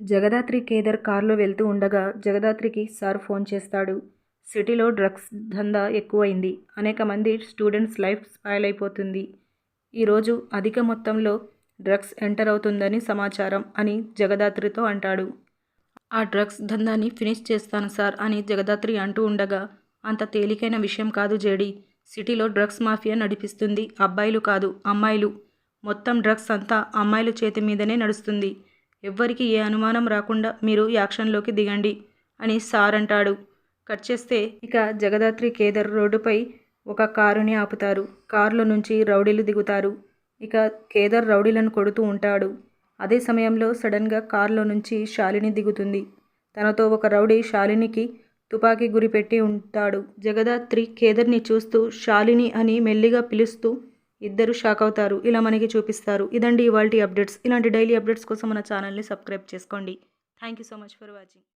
జగదాత్రి కేదర్ కారులో వెళ్తూ ఉండగా జగదాత్రికి సార్ ఫోన్ చేస్తాడు. సిటీలో డ్రగ్స్ దందా ఎక్కువైంది. అనేక మంది స్టూడెంట్స్ లైఫ్ స్పాయిల్ అయిపోతుంది. ఈరోజు అధిక మొత్తంలో డ్రగ్స్ ఎంటర్ అవుతుందని సమాచారం అని జగదాత్రితో అంటాడు. ఆ డ్రగ్స్ దందాని ఫినిష్ చేస్తాను సార్ అని జగదాత్రి అంటూ ఉండగా అంత తేలికైన విషయం కాదు జేడి. సిటీలో డ్రగ్స్ మాఫియా నడిపిస్తుంది. అబ్బాయిలు కాదు అమ్మాయిలు. మొత్తం డ్రగ్స్ అంతా అమ్మాయిల చేతి మీదనే నడుస్తుంది. ఎవ్వరికి ఏ అనుమానం రాకుండా మీరు యాక్షన్లోకి దిగండి అని సార్ అంటాడు. కట్ చేస్తే ఇక జగదాత్రి కేదర్ రోడ్డుపై ఒక కారుని ఆపుతారు. కారులో నుంచి రౌడీలు దిగుతారు. ఇక కేదర్ రౌడీలను కొడుతూ ఉంటాడు. అదే సమయంలో సడన్గా కారులో నుంచి శాలిని దిగుతుంది. తనతో ఒక రౌడీ శాలినికి తుపాకీ గురిపెట్టి ఉంటాడు. జగదాత్రి కేదర్ని చూస్తూ శాలిని అని మెల్లిగా పిలుస్తూ ఇద్దరు షాక్ అవుతారు. ఇలా మనకి చూపిస్తారు. ఇదండి ఇవాళ అప్డేట్స్. ఇలాంటి డైలీ అప్డేట్స్ కోసం మన ఛానల్ని సబ్స్క్రైబ్ చేసుకోండి. Thank you so much for watching.